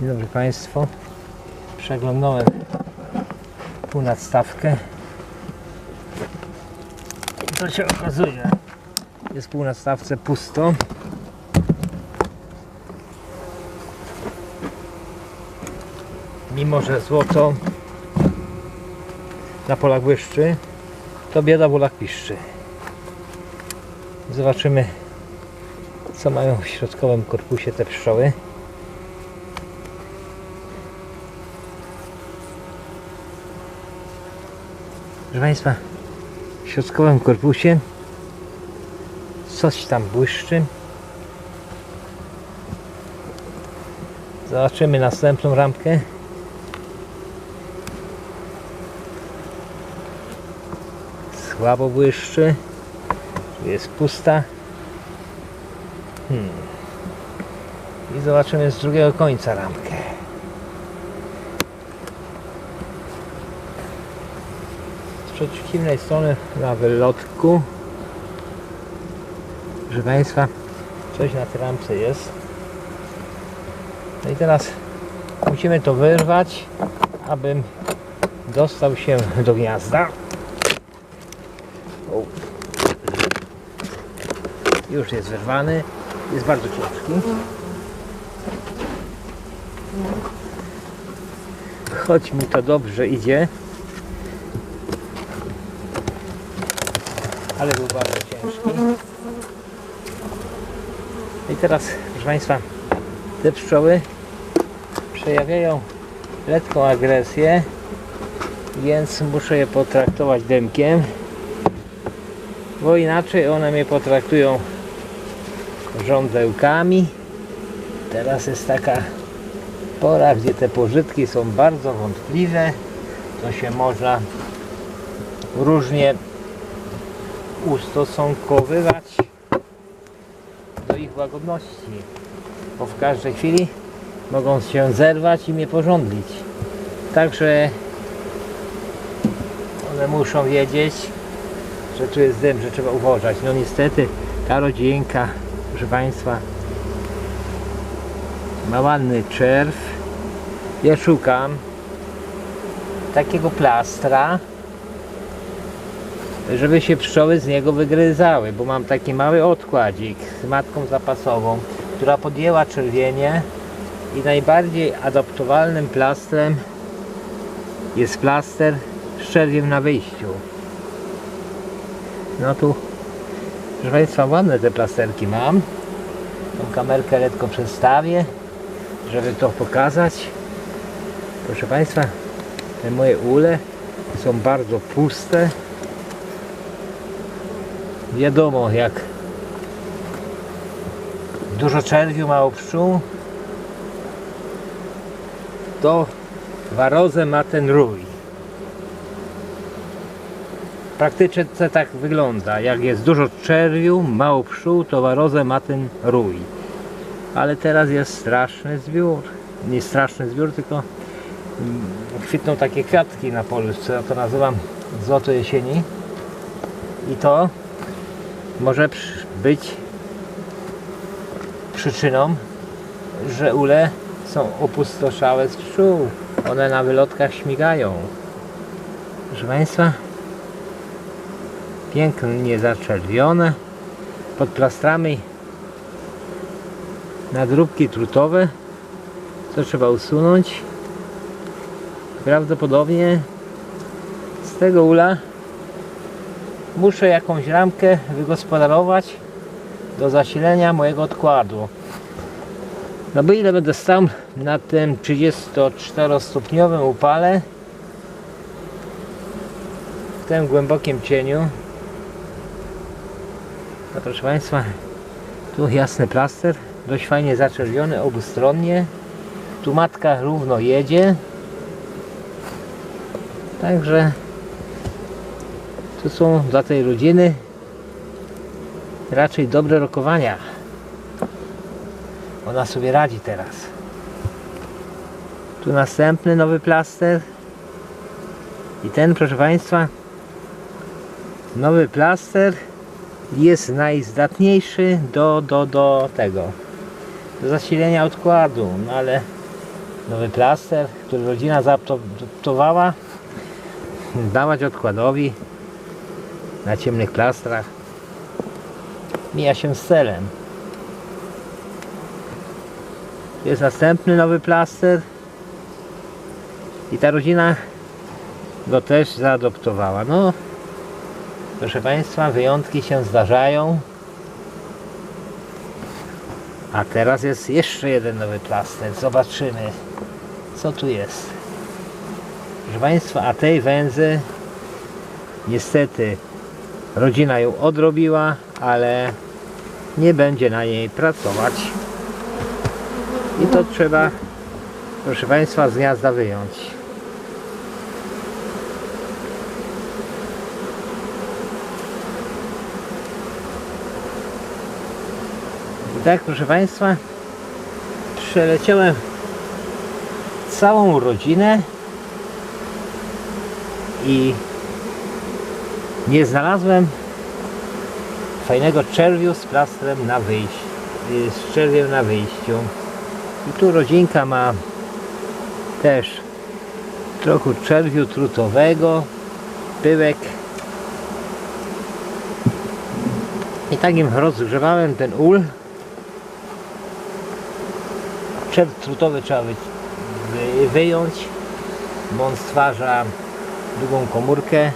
Dzień dobry Państwu. Przeglądałem półnadstawkę. I to się okazuje. Jest w półnadstawce pusto. Mimo, że złoto na polach błyszczy, to bieda polach piszczy. Zobaczymy, co mają w środkowym korpusie te pszczoły. Proszę Państwa, w środkowym korpusie coś tam błyszczy. Zobaczymy następną rampkę. Słabo błyszczy. Tu jest pusta. Hmm. I zobaczymy z drugiego końca rampkę. Przeciwnej strony na wylotku. Proszę Państwa, coś na tej rampce jest. No i teraz musimy to wyrwać, abym dostał się do gniazda. O. Już jest wyrwany. Jest bardzo ciężki. Choć mi to dobrze idzie. Ale był bardzo ciężki. I teraz, proszę Państwa, te pszczoły przejawiają lekką agresję, więc muszę je potraktować dymkiem, bo inaczej one mnie potraktują żądełkami. Teraz jest taka pora, gdzie te pożytki są bardzo wątpliwe. To się można różnie ustosunkowywać do ich łagodności, bo w każdej chwili mogą się zerwać i mnie porządlić. Także one muszą wiedzieć, że tu jest dym, że trzeba uważać. No niestety ta rodzinka, proszę Państwa, ma ładny czerw. Ja szukam takiego plastra, żeby się pszczoły z niego wygryzały, bo mam taki mały odkładzik z matką zapasową, która podjęła czerwienie i najbardziej adaptowalnym plastrem jest plaster z czerwiem na wyjściu. No tu, proszę Państwa, ładne te plasterki mam. Tą kamerkę lekko przestawię, żeby to pokazać. Proszę Państwa, te moje ule są bardzo puste. Wiadomo, jak dużo czerwiu, mało pszczół, to warozę ma ten rój. W praktyce tak wygląda. Jak jest dużo czerwiu, mało pszczół, to warozę ma ten rój. Ale teraz jest straszny zbiór. Nie straszny zbiór, tylko mm, kwitną takie kwiatki na polu, co ja to nazywam złoto jesieni. I to może być przyczyną, że ule są opustoszałe z pszczół. One na wylotkach śmigają. Proszę Państwa, pięknie zaczerwione. Pod plastrami nadróbki trutowe, co trzeba usunąć. Prawdopodobnie z tego ula muszę jakąś ramkę wygospodarować do zasilenia mojego odkładu. No bo ile będę stał na tym 34 stopniowym upale w tym głębokim cieniu no proszę Państwa tu jasny plaster dość fajnie zaczerwiony obustronnie tu matka równo jedzie także tu są dla tej rodziny raczej dobre rokowania ona sobie radzi teraz. Tu następny nowy plaster. I ten, proszę Państwa, nowy plaster jest najzdatniejszy do, do, do tego, do zasilenia odkładu, no ale nowy plaster, który rodzina zaadoptowała. Dawać odkładowi na ciemnych plastrach. Mija się z celem. Jest następny nowy plaster. I ta rodzina go też zaadoptowała. No, proszę Państwa, wyjątki się zdarzają. A teraz jest jeszcze jeden nowy plaster. Zobaczymy, co tu jest. Proszę Państwa, a tej węzy niestety rodzina ją odrobiła, ale nie będzie na niej pracować. I to trzeba, proszę Państwa, z gniazda wyjąć. I tak, proszę Państwa, przeleciałem całą rodzinę i nie znalazłem fajnego czerwiu z plastrem na wyjściu, z czerwiem na wyjściu. I tu rodzinka ma też trochę czerwiu trutowego, pyłek. I tak im rozgrzewałem ten ul. Czerw trutowy trzeba wy, wy, wyjąć, bo on stwarza długą komórkę.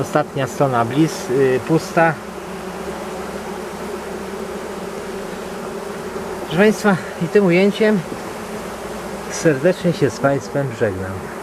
Ostatnia strona blis, y, pusta. Proszę Państwa, i tym ujęciem serdecznie się z Państwem żegnam.